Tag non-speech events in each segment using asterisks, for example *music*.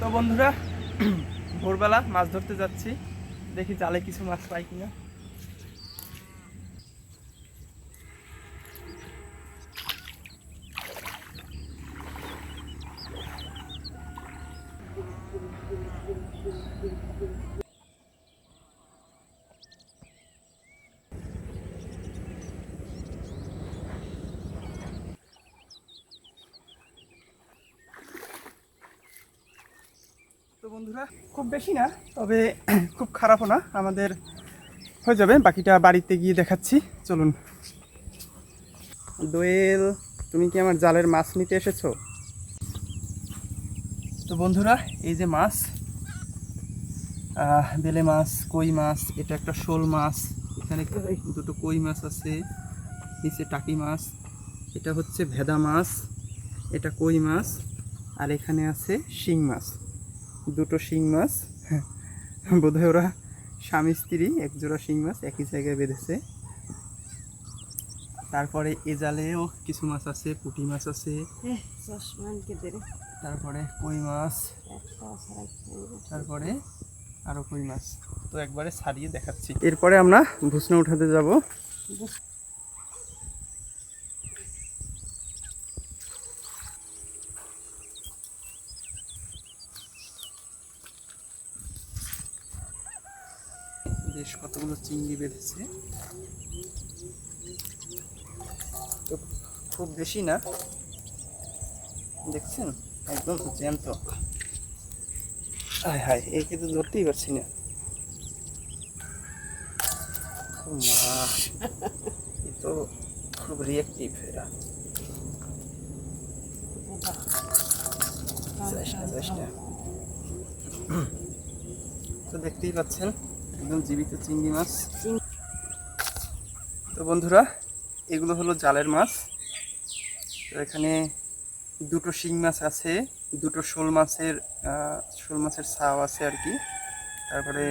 তো বন্ধুরা ভোরবেলা মাছ ধরতে যাচ্ছি। দেখি জালে কিছু মাছ পাই কিনা। বন্ধুরা, খুব বেশি না, তবে *clears throat* খুব খারাপও না, আমাদের হয়ে যাবে, বাকিটা বাড়িতে গিয়ে দেখাচ্ছি, চলুন। দোয়েল, তুমি কি আমার জালের মাছ নিতে এসেছ? তো বন্ধুরা, এই যে মাছ বেলে মাছ, কই মাছ, এটা একটা শোল মাছ, এখানে দুটো কই মাছ আছে, নিচে টাকি মাছ, এটা হচ্ছে ভেদা মাছ, এটা কই মাছ, আর এখানে আছে শিং মাছ। দুটো শিং মাছ। *laughs* বোধহয় ওরা স্বামী স্ত্রী এক জোড়া শিং মাছ একই জায়গায় বেঁধেছে। তারপরে এ জালেও কিছু মাছ আছে পুঁটি মাছ আছে। তারপরে কই মাছ? তারপরে আরও কই মাছ? তো একবারে ছাড়িয়ে দেখাচ্ছি। এরপরে আমরা ভুসনা উঠাতে যাব। বেশ কতগুলো চিংড়ি বেঁধেছে। তো খুব বেশি না। দেখছেন? একদম জ্যান্ত। হায় হায় একে তো ধরতেই পারছি না। মা এ তো খুব রিয়েক্টিভ এরা। তো দেখতেই পাচ্ছেন একদম জীবিত চিংড়ি মাছ। তো বন্ধুরা এগুলো হলো জালের মাছ। তো এখানে দুটো শিং মাছ আছে দুটো শোল মাছের শোল মাছের ছাও আছে আর কি। তারপরে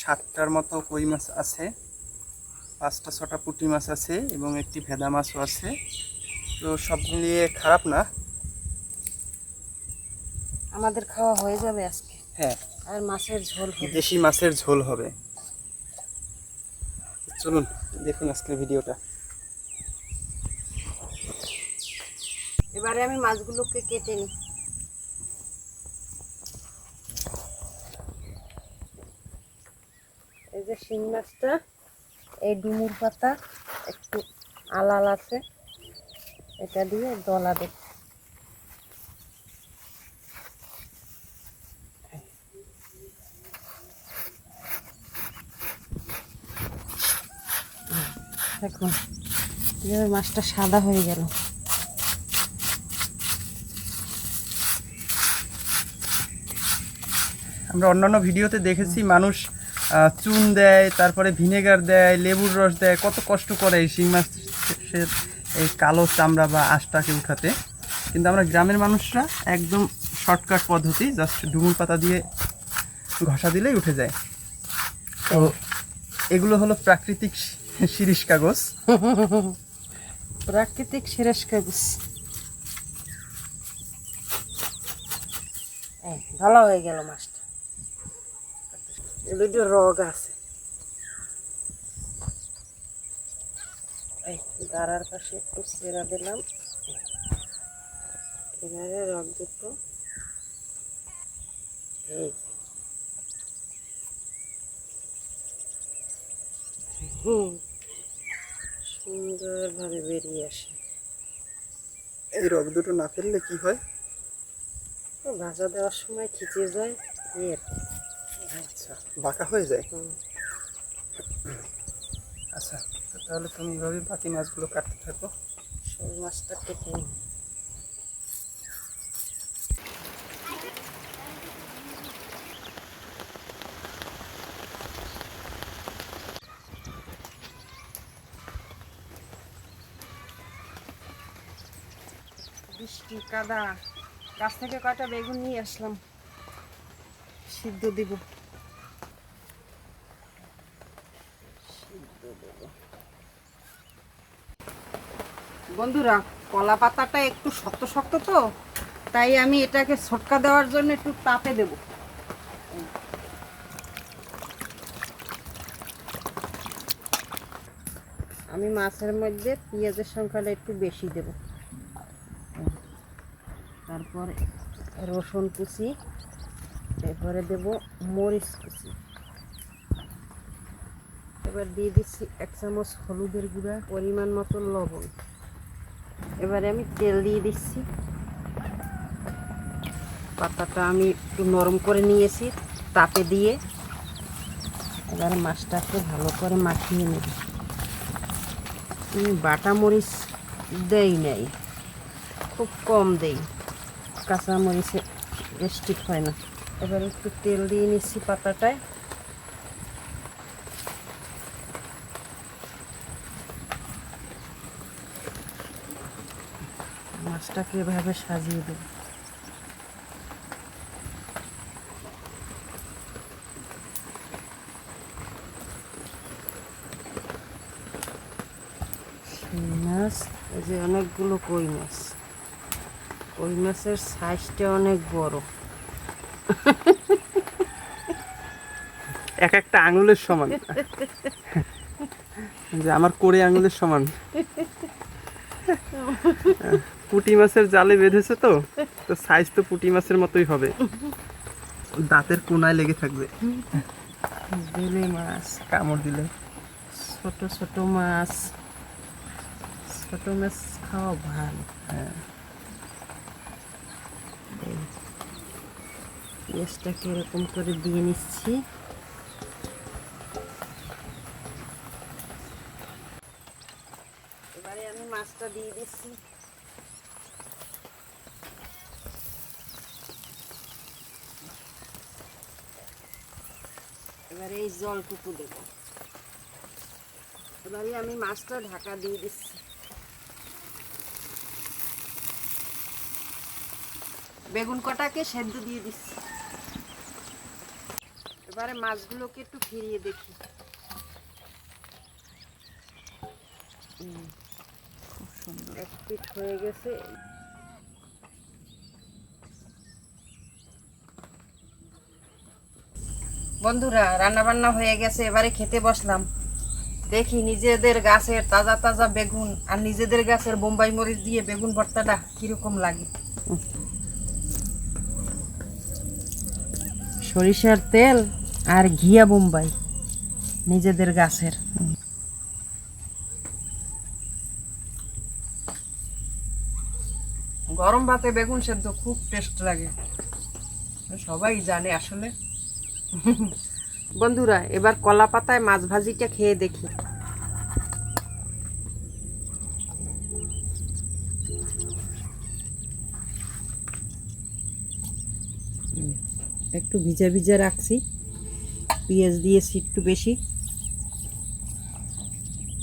সাতটার মতো কই মাছ আছে পাঁচটা ছটা পুঁটি মাছ আছে এবং একটি ভেদা মাছও আছে। তো সব মিলিয়ে খারাপ না? আমাদের খাওয়া হয়ে যাবে আজকে। হ্যাঁ। আর মাছের ঝোল দেশি মাছের ঝোল হবে। চলুন দেখুন আজকের ভিডিওটা। এবারে আমি মাছগুলোকে কেটে নিই। এই যে শিং মাছটা এই ডুমুর পাতা একটু আলাল আছে এটা দিয়ে দলা দেব। কীভাবে মাছটা সাদা হয়ে গেল। আমরা অন্যান্য ভিডিওতে দেখেছি মানুষ চুন দেয়, তারপরে ভিনেগার দেয়, লেবুর রস দেয়, কত কষ্ট করে এই শিং মাছের এই কালো চামড়া বা আঁশটাকে উঠাতে। কিন্তু আমরা গ্রামের মানুষরা একদম শর্টকাট পদ্ধতি, জাস্ট ডুমুর পাতা দিয়ে ঘষা দিলেই উঠে যায়। তো এগুলো হলো প্রাকৃতিক শি- শিরিষ কাগজ। প্রাকৃতিক সিরাস কাগজ। ভালো হয়ে গেল মাছটা। দুটো রগ আছে। গাড়ার পাশে একটু সেরা দিলাম। এবারে রগ দুটো। হুম। সুন্দরভাবে বেরিয়ে আসে। এই রক দুটো না ফেললে কি হয়? ভাজা দেওয়ার সময় খিচে যায় এই আচ্ছা বাঁকা হয়ে যায়? আচ্ছা তাহলে তুমি এইভাবে বাকি মাছগুলো কাটতে থাকো। সব মাছটা কেটে বৃষ্টি কাদা। গাছ থেকে কয়টা বেগুন নিয়ে আসলাম? সিদ্ধ দিব। বন্ধুরা, কলা পাতাটা একটু শক্ত শক্ত তো, তাই আমি এটাকে ছটকা দেওয়ার জন্য একটু তাপে দেব। আমি মাছের মধ্যে পেঁয়াজের সংখ্যাটা একটু বেশি দেব। তারপরে রসুন কুচি, এরপরে দেব মরিচ কুচি। এবার দিয়ে দিচ্ছি এক চামচ হলুদের গুঁড়া, পরিমাণ মতো লবণ। এবারে আমি তেল দিয়ে দিচ্ছি। পাতাটা আমি একটু নরম করে নিয়েছি, তাপে দিয়ে। এবার মাছটাকে ভালো করে মাখিয়ে নেব। বাটা মরিচ দেই নাই, খুব কম দেই। কাঁচা মরিচে হয় না। এবার একটু তেল দিয়ে নিচ্ছি পাতাটায়। মাছটাকে এভাবে সাজিয়ে দেবো। মাছ, এই যে অনেকগুলো কই মাছ। কই মাছের সাইজটা অনেক বড়। এক একটা আঙুলের সমান। যে আমার কোড়ে আঙুলের সমান। পুটি মাছের জালে বেঁধেছে তো তো সাইজ তো পুটি মাছের মতোই হবে। দাঁতের কোনায় লেগে থাকবে। বেলে মাছ। কামড় দিলে। ছোট ছোট মাছ। ছোট মাছ খাওয়া ভালো। হ্যাঁ। পেঁয়াজটাকে এরকম করে দিয়ে নিচ্ছি। মাছটা দিয়ে দিচ্ছি। এবারে এই জলটুকু দেব। এবারে আমি মাছটা ঢাকা দিয়ে দিচ্ছি। বেগুন কটাকে সেদ্ধ দিয়ে দিচ্ছি। এবারে মাছগুলোকে একটু ফিরিয়ে দেখি। হয়ে গেছে। বন্ধুরা রান্না বান্না হয়ে গেছে, এবারে খেতে বসলাম। দেখি নিজেদের গাছের তাজা তাজা বেগুন আর নিজেদের গাছের বোম্বাই মরিচ দিয়ে বেগুন ভর্তাটা কীরকম লাগে। সরিষার তেল আর ঘিয়া বোম্বাই নিজেদের গাছের। গরম ভাতে বেগুন সেদ্ধ খুব টেস্ট লাগে। সবাই জানে আসলে। বন্ধুরা এবার কলা পাতায় মাছ ভাজিটা খেয়ে দেখি। একটু ভিজা ভিজা রাখছি। পেঁয়াজ দিয়েছি একটু বেশি।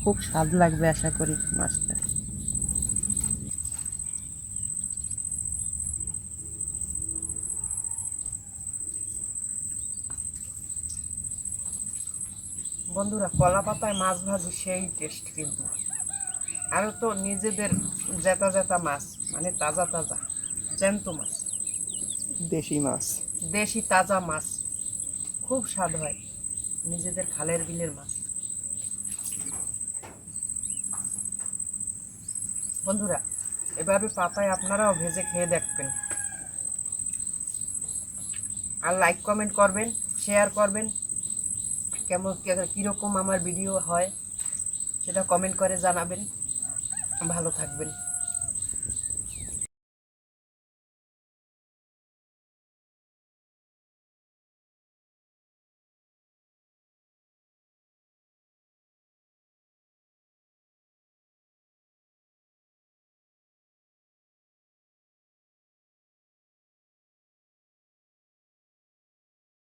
খুব স্বাদ লাগবে আশা করি মাছটা। বন্ধুরা কলা পাতায় মাছ ভাজি সেই টেস্ট কিন্তু। আরও তো নিজেদের জেতা জেতা মাছ মানে তাজা তাজা জ্যান্ত মাছ। দেশি মাছ। দেশি তাজা মাছ। খুব স্বাদ হয়। নিজেদের খালের বিলের মাছ। বন্ধুরা, এভাবে পাতায় আপনারাও ভেজে খেয়ে দেখবেন। আর লাইক কমেন্ট করবেন শেয়ার করবেন। কেমন, কীরকম আমার ভিডিও হয়, সেটা কমেন্ট করে জানাবেন। ভালো থাকবেন।